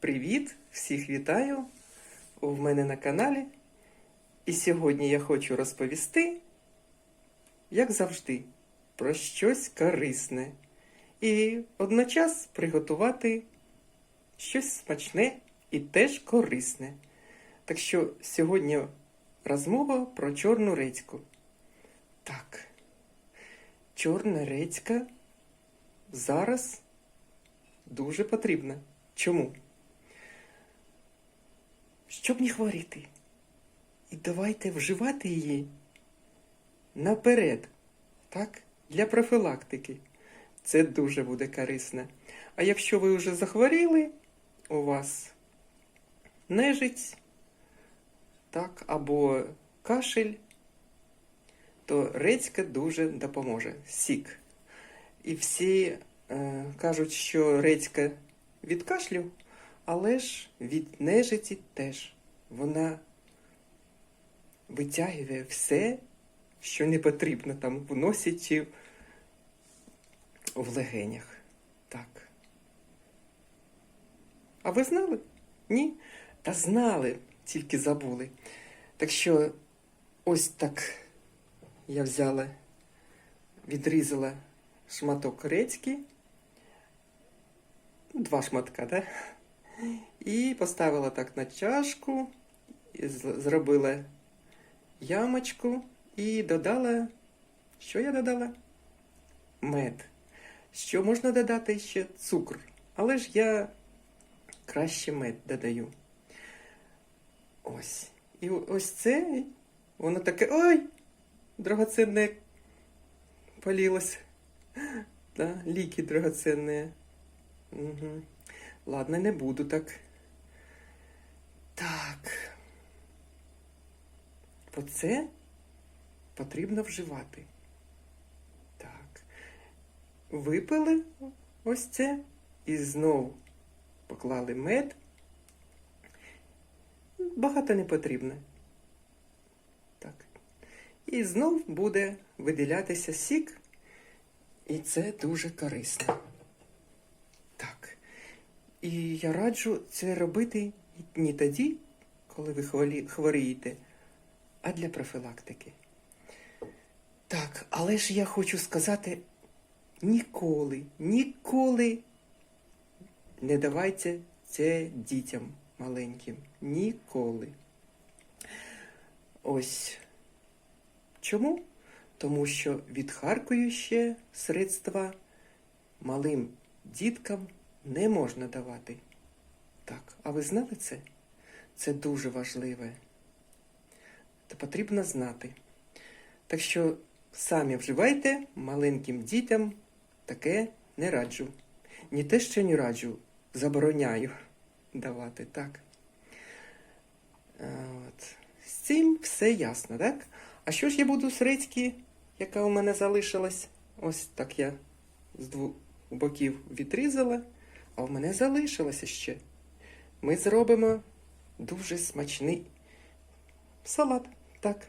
Привіт! Всіх вітаю у мене на каналі. І сьогодні я хочу розповісти, як завжди, про щось корисне. І одночас приготувати щось смачне і теж корисне. Так що сьогодні розмова про чорну редьку. Так, чорна редька зараз дуже потрібна. Чому? Щоб не хворіти. І давайте вживати її наперед, так? Для профілактики. Це дуже буде корисно. А якщо ви вже захворіли, у вас нежить, так, або кашель, то редька дуже допоможе. Сік. І всі е, кажуть, що редька від кашлю, але ж від нежиті теж. Вона витягує все, що не потрібно там в носі чи в легенях. Так. А ви знали? Ні? Та знали, тільки забули. Так що ось так я взяла, відрізала шматок редьки, два шматка, да? І поставила так на чашку, зробила ямочку і додала. Що я додала? Мед. Що можна додати ще цукор. Але ж я краще мед додаю. Ось. І ось це, воно таке. Ой! Драгоценне полілось. Да, ліки драгоценні. Угу. Ладно, не буду так. Так. Оце потрібно вживати. Так. Випили ось це і знову поклали мед. Багато не потрібно. Так. І знов буде виділятися сік, і це дуже корисно. І я раджу це робити не тоді, коли ви хворієте, а для профілактики. Так, але ж я хочу сказати, ніколи, ніколи не давайте це дітям маленьким. Ніколи. Ось. Чому? Тому що відхаркуюче средства малим діткам не можна давати. Так, а ви знали це? Це дуже важливе. Та потрібно знати. Так що самі вживайте маленьким дітям таке не раджу. Ні те, що не раджу, забороняю давати, так? От. З цим все ясно, так? А що ж я буду з редьки, яка у мене залишилась? Ось так я з двох боків відрізала, а в мене залишилося ще. Ми зробимо дуже смачний салат. Так.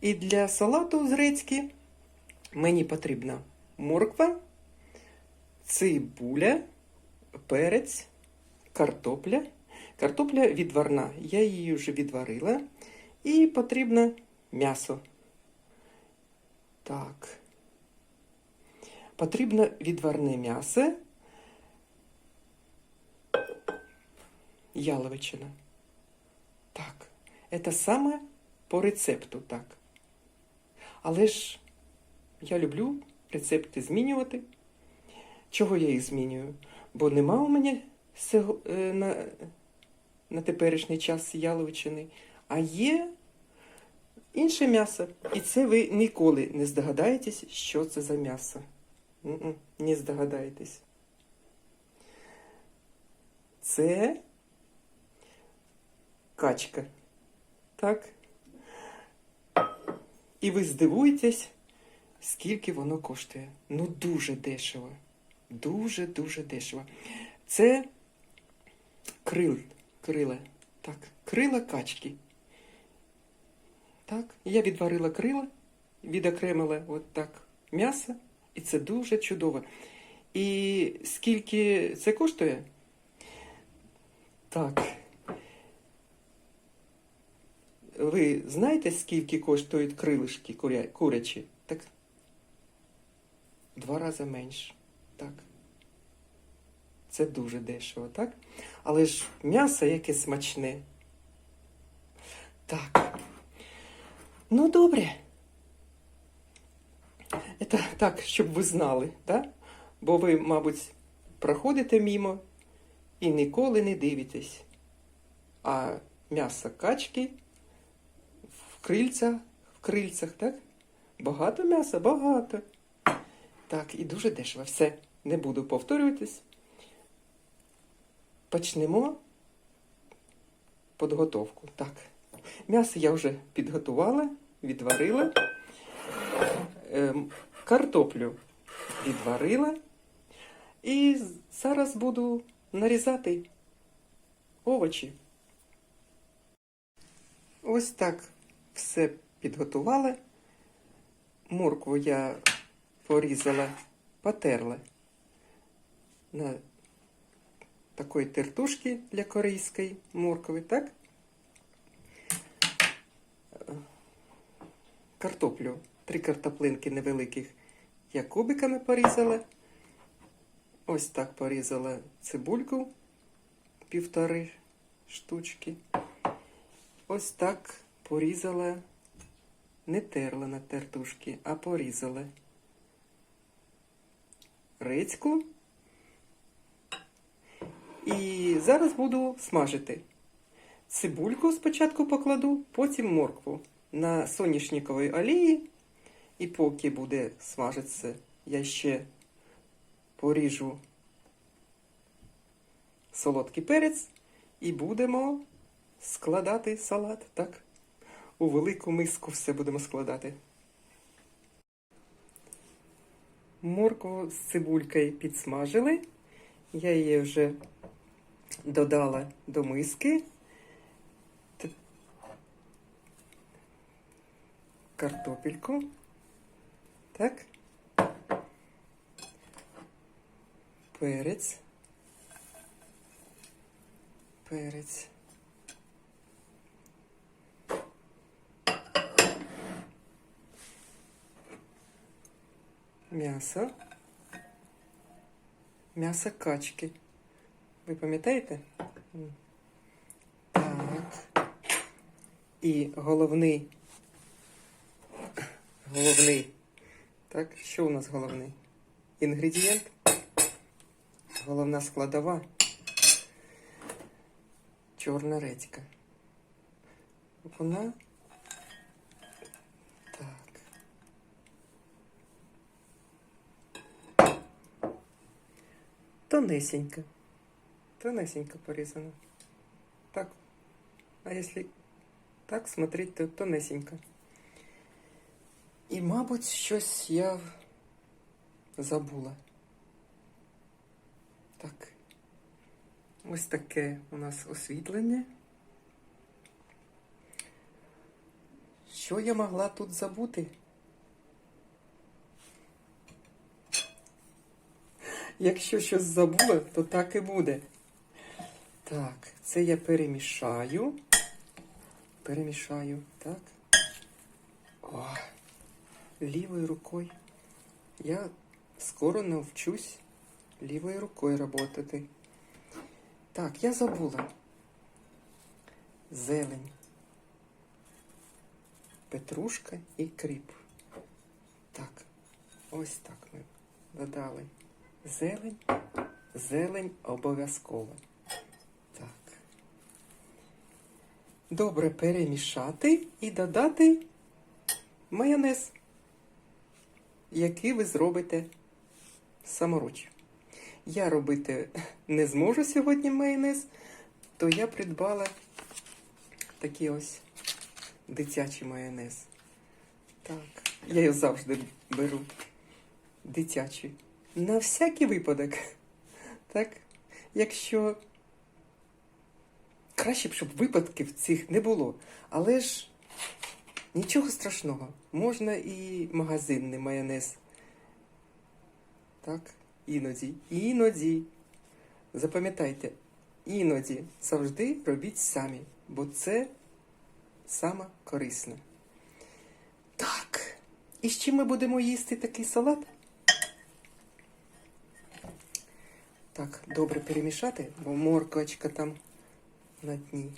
І для салату з редьки мені потрібна морква, цибуля, перець, картопля. Картопля відварна. Я її вже відварила. І потрібно м'ясо. Так. Потрібно відварне м'ясо. Яловичина. Так. Це саме по рецепту, так. Але ж я люблю рецепти змінювати. Чого я їх змінюю? Бо нема у мене е, на, на теперішній час яловичини, а є інше м'ясо. І це ви ніколи не здогадаєтесь, що це за м'ясо. Не здогадаєтесь. Це качка. Так? І ви здивуєтесь, скільки воно коштує. Ну, дуже дешево. Дуже-дуже дешево. Це крил, крила. Так, крила качки. Так, я відварила крила, відокремила от так м'ясо, і це дуже чудово. І скільки це коштує? Так. Ви знаєте, скільки коштують крилишки куря... курячі? Так. Два рази менше. Так. Це дуже дешево, так? Але ж м'ясо яке смачне. Так. Ну, добре. Це так, щоб ви знали, так? Бо ви, мабуть, проходите мімо і ніколи не дивитесь. А м'ясо качки в крильцях, в крильцях, так? Багато м'яса, багато. Так, і дуже дешево. Все, не буду повторюватись. Почнемо підготовку. Так. М'ясо я вже підготувала, відварила. Ем, картоплю відварила. І зараз буду нарізати овочі. Ось так все підготувала. Моркву я порізала, потерла на такої тертушки для корейської моркви, так? Картоплю, три картоплинки невеликих я кубиками порізала. Ось так порізала цибульку півтори штучки. Ось так порізала, не терла на тертушки, а порізала рицьку. І зараз буду смажити. Цибульку спочатку покладу, потім моркву на соняшниковій олії. І поки буде смажитися, я ще поріжу солодкий перець і будемо складати салат, так? У велику миску все будемо складати. Моркву з цибулькою підсмажили. Я її вже додала до миски. Картопельку. Так. Перець. Перець. М'ясо. М'ясо качки. Ви пам'ятаєте? Так. І головний. Головний. Так, що у нас головний? Інгредієнт. Головна складова. Чорна редька. Вона. Так. Тонесенько. Тонесенько порізано. Так. А если так смотреть, то тонесенько. І, мабуть, щось я забула. Так. Ось таке у нас освітлення. Що я могла тут забути? Якщо щось забула, то так і буде. Так, це я перемішаю. Перемішаю, так. О, лівою рукою. Я скоро навчусь лівою рукою працювати. Так, я забула. Зелень. Петрушка і кріп. Так, ось так ми додали. Зелень. Зелень обов'язково. Так. Добре перемішати і додати майонез, який ви зробите саморуч. Я робити не зможу сьогодні майонез, то я придбала такий ось дитячий майонез. Так, я його завжди беру. Дитячий. На всякий випадок. Так, якщо краще б, щоб випадків цих не було. Але ж нічого страшного. Можна і магазинний майонез. Так, іноді. Іноді. Запам'ятайте, іноді завжди робіть самі, бо це саме корисне. Так, і з чим ми будемо їсти такий салат? Так, добре перемішати, бо морквочка там на дні.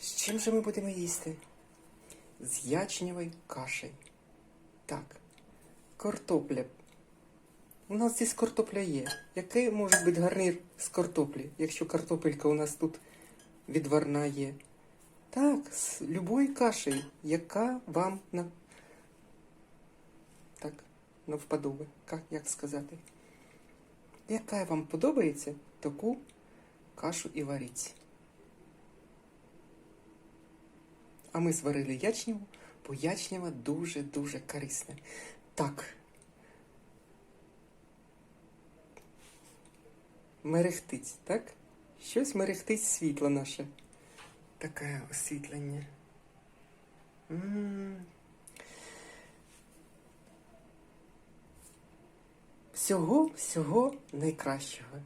З чим же ми будемо їсти? З ячневою кашею. Так, картопля. У нас здесь картопля є. Який може бути гарнір з картоплі, якщо картопелька у нас тут відварна є? Так, з любою кашею, яка вам на. Так, на вподоби. Як, як сказати? Яка вам подобається, таку кашу і варіть. А ми зварили ячневу, бо ячнева дуже-дуже корисна. Так. Мерехтить, так? Щось мерехтить світло наше. Таке освітлення. Всього, всього найкращого.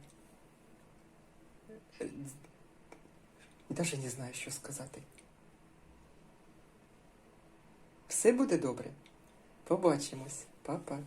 Даже не знаю, що сказати. Все буде добре. Побачимось, Па-па.